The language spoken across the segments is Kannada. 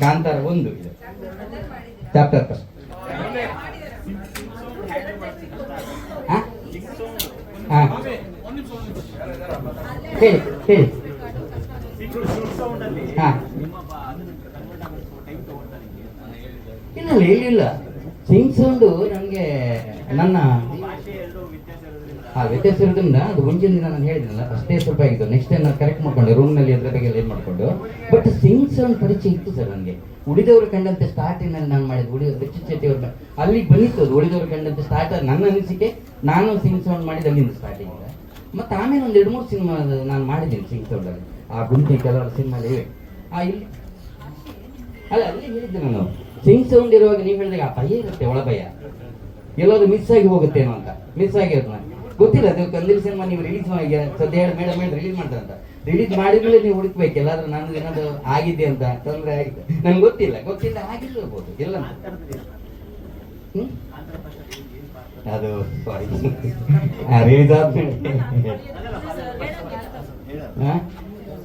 ಕಾಂತಾರ ಒಂದು ಚಾಪ್ಟರ್ ಫಸ್ಟ್ ಹೇಳಿ ಹೇಳಿ. ಇಲ್ಲ, ಇಲ್ಲ ಸಿಂಗ್ ಸೌಂಡು ನನಗೆ ನನ್ನ ಹಾ ವ್ಯತ್ಯಾಸ ಇರೋದ್ರಿಂದ ಅದು ಮುಂಚಿನ ದಿನ ನಾನು ಹೇಳಿದ್ನಲ್ಲ, ಅಷ್ಟೇ ಸ್ವಲ್ಪ ಆಗಿತ್ತು. ನೆಕ್ಸ್ಟ್ ಟೈಮ್ ನಾನು ಕರೆಕ್ಟ್ ಮಾಡ್ಕೊಂಡೆ ರೂಮ್ನಲ್ಲಿ ಅದ್ರ ಬಗ್ಗೆ ಏನು ಮಾಡಿಕೊಂಡು. ಬಟ್ ಸಿಂಗ್ ಸೌಂಡ್ ಪರಿಚಯ ಇತ್ತು ಸರ್ ನನಗೆ. ಉಳಿದವರು ಕಂಡಂತೆ ಸ್ಟಾರ್ಟಿನಲ್ಲಿ ನಾನು ಮಾಡಿದ್ದು. ಉಳಿದ ಚೆಟ್ಟಿ ಅವ್ರ ಅಲ್ಲಿಗೆ ಬಂದಿತ್ತು ಅದು. ಉಳಿದವರು ಕಂಡಂತೆ ಸ್ಟಾರ್ಟ್ ನನ್ನ ಅನಿಸಿಕೆ, ನಾನು ಸಿಂಗ್ ಸೌಂಡ್ ಮಾಡಿದ್ದು ಅಲ್ಲಿಂದ ಸ್ಟಾರ್ಟಿಂಗ್ ಮತ್ತೆ ಆಮೇಲೆ ಒಂದು ಎರಡು ಮೂರು ಸಿನಿಮಾ ನಾನು ಮಾಡಿದ್ದೀನಿ ಸಿಂಗ್ ಸೌಂಡಲ್ಲಿ ಆ ಗುಂಪಿ ಕೆಲವರು ಸಿನಿಮಾ ಆ ಇಲ್ಲಿ ಅಲ್ಲ, ಅಲ್ಲಿ ಹೇಳಿದ್ದೆ ನಾನು. ಸಿಂಗ್ ಸೌಂಡ್ ಇರುವಾಗ ನೀವು ಹೇಳಿದಾಗ ಆ ಭಯ ಇರುತ್ತೆ, ಒಳ ಭಯ. ಎಲ್ಲೋದು ಮಿಸ್ ಆಗಿ ಹೋಗುತ್ತೇನೋ ಅಂತ. ಮಿಸ್ ಆಗಿರುತ್ತೆ ನನಗೆ ಗೊತ್ತಿಲ್ಲ ನೀವು ಕಂದಿಲ್ ಸಿನಿಮಾ ನೀವು ರಿಲೀಸ್ ಮಾಡಿ ಸದ್ಯ ಹೇಳಿ ಮೇಡಮ್ ಹೇಳಿ ರಿಲೀಸ್ ಮಾಡ್ತಾರೆ ಅಂತ ರಿಲೀಸ್ ಮಾಡಿದ್ಮೇಲೆ ನೀವು ಹುಡುಕ್ಬೇಕು ಎಲ್ಲಾದ್ರೂ ನಾನು ಏನಾದ್ರು ಆಗಿದೆ ಅಂತ? ತೊಂದರೆ ಆಗಿದೆ ನಂಗೆ ಗೊತ್ತಿಲ್ಲ ಗೊತ್ತಿಲ್ಲ ಆಗಿರ್ಬೋದು ಇಲ್ಲ? ಅದು ರಿಲೀಸ್ ಆದ್ಮೇಲೆ. ಹಾ?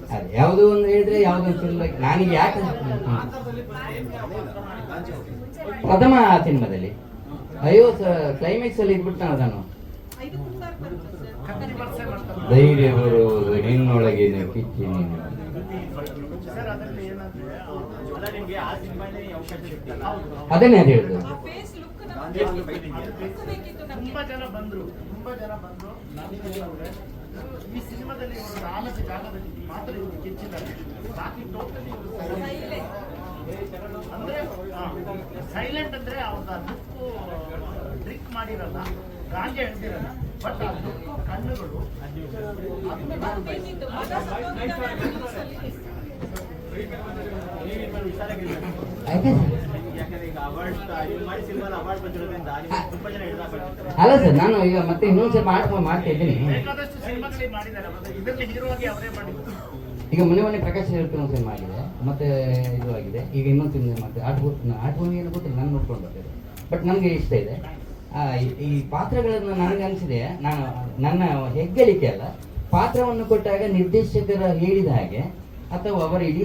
ಅದೇ ಯಾವುದು ಒಂದು ಹೇಳಿದ್ರೆ ಯಾವ್ದು ಫಿಲ್ಮ್ ನನಗೆ ಯಾಕೆ ಪ್ರಥಮ ಸಿನಿಮಾದಲ್ಲಿ. ಅಯ್ಯೋ ಕ್ಲೈಮ್ಯಾಕ್ಸ್ ಅಲ್ಲಿ ಇದ್ಬಿಟ್ಟು ನಾನು ಧೈರ್ಯ ಬರುವುದು ನಿನ್ನೊಳಗಿನ ಕಿಚ್ಚಿ ನೀನು. ಸರ್ ಅದರಲ್ಲಿ ಏನಂದ್ರೆ ಅಲ್ಲ ನಿಮ್ಗೆ ಆ ಸಿನಿಮಾನೇ ಅವಕಾಶ ಸಿಗ್ತಲ್ಲ ಅದನ್ನೇ ಅದು ಹೇಳುದು ತುಂಬಾ ಜನ ಬಂದ್ರು ತುಂಬಾ ಜನ ಬಂದ್ರು. ಈ ಸಿನಿಮಾದಲ್ಲಿ ಇವರು ನಾಲ್ಕು ಜಾಗದಲ್ಲಿ ಮಾತ್ರ ಇವರು ಕೆಚ್ಚಿದ್ದಾರೆ. ಬಾಕಿ ಟೋಟಲಿ ಅಂದ್ರೆ ಸೈಲೆಂಟ್ ಅಂದ್ರೆ ಅವ್ರದ್ದು ಟ್ರಿಕ್ ಡ್ರಿಂಕ್ ಮಾಡಿರಲ್ಲ ಗಾಂಜೆ ಹಿಡ್ದಿರಲ್ಲ ಬಟ್ ಆ ಕಣ್ಣುಗಳು ಅಲ್ಲ ಸರ್ ನಾನು ಈಗ ಮತ್ತೆ ಇನ್ನೊಂದು ಸ್ವಲ್ಪ ಮಾಡ್ಕೊಂಡು ಮಾಡ್ತಾ ಇದ್ದೀನಿ. ಈಗ ಮೊನ್ನೆ ಮೊನ್ನೆ ಪ್ರಕಾಶ್ ಸಿನಿಮಾ ಆಗಿದೆ ಮತ್ತೆ ಇದು ಆಗಿದೆ. ಈಗ ಇನ್ನೊಂದು ಸಿನಿಮಾ ಮತ್ತೆ ಆಟ ಆಟ ಏನು ಗೊತ್ತಿಲ್ಲ ನಾನು ನೋಡ್ಕೊಂಡು ಬರ್ತಿದ್ದೆ ಬಟ್ ನನಗೆ ಇಷ್ಟ ಇದೆ. ಈ- ಪಾತ್ರಗಳನ್ನು ನನಗನ್ಸಿದೆ ನಾನು, ನನ್ನ ಹೆಗ್ಗಳಿಕೆ ಅಲ್ಲ, ಪಾತ್ರವನ್ನು ಕೊಟ್ಟಾಗ ನಿರ್ದೇಶಕರ ಹೇಳಿದ ಹಾಗೆ, ಅಥವಾ ಅವರ ಇಡೀ